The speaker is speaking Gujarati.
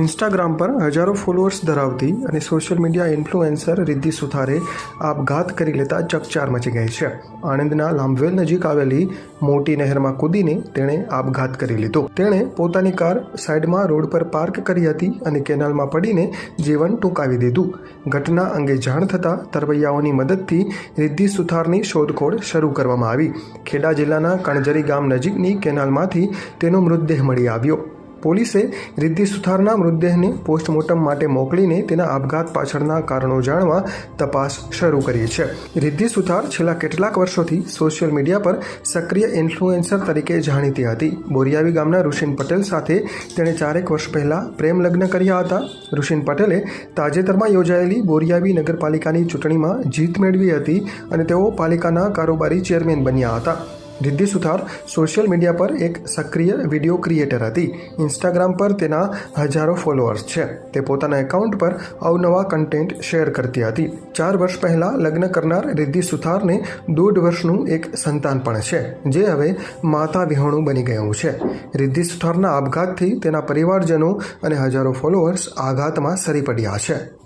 ઇન્સ્ટાગ્રામ પર હજારો ફોલોઅર્સ ધરાવતી અને સોશિયલ મીડિયા ઇન્ફ્લુએન્સર રિદ્ધિ સુથારે આપઘાત કરી લેતા ચકચાર મચી ગઈ છે. આણંદના લાંભવેલ નજીક આવેલી મોટી નહેરમાં કૂદીને તેણે આપઘાત કરી લીધો. તેણે પોતાની કાર સાઈડમાં રોડ પર પાર્ક કરી હતી અને કેનાલમાં પડીને જીવન ટૂંકાવી દીધું. ઘટના અંગે જાણ થતાં તરવૈયાઓની મદદથી રિદ્ધિ સુથારની શોધખોળ શરૂ કરવામાં આવી. ખેડા જિલ્લાના કણજરી ગામ નજીકની કેનાલમાંથી તેનો મૃતદેહ મળી આવ્યો. પોલીસે રિદ્ધિ સુથારના મૃતદેહને પોસ્ટમોર્ટમ માટે મોકલીને તેના આપઘાત પાછળના કારણો જાણવા તપાસ શરૂ કરી છે. રિદ્ધિ સુથાર છેલ્લા કેટલાક વર્ષોથી સોશિયલ મીડિયા પર સક્રિય ઇન્ફ્લુએન્સર તરીકે જાણીતી હતી. બોરિયાવી ગામના ઋષિન પટેલ સાથે તેણે ચારેક વર્ષ પહેલાં પ્રેમ લગ્ન કર્યા હતા. ઋષિન પટેલે તાજેતરમાં યોજાયેલી બોરિયાવી નગરપાલિકાની ચૂંટણીમાં જીત મેળવી હતી અને તેઓ પાલિકાના કારોબારી ચેરમેન બન્યા હતા. રિદ્ધિ સુથાર સોશિયલ મીડિયા પર એક સક્રિય વીડિયો ક્રિએટર હતી. ઇન્સ્ટાગ્રામ પર તેના હજારો ફોલોઅર્સ છે. તે પોતાના એકાઉન્ટ પર અવનવા કન્ટેન્ટ શેર કરતી હતી. ચાર વર્ષ પહેલાં લગ્ન કરનાર રિદ્ધિ સુથારને દોઢ વર્ષનું એક સંતાન પણ છે, જે હવે માતા વિહોણું બની ગયું છે. રિદ્ધિ સુથારના આપઘાતથી તેના પરિવારજનો અને હજારો ફોલોઅર્સ આઘાતમાં સરી પડ્યા છે.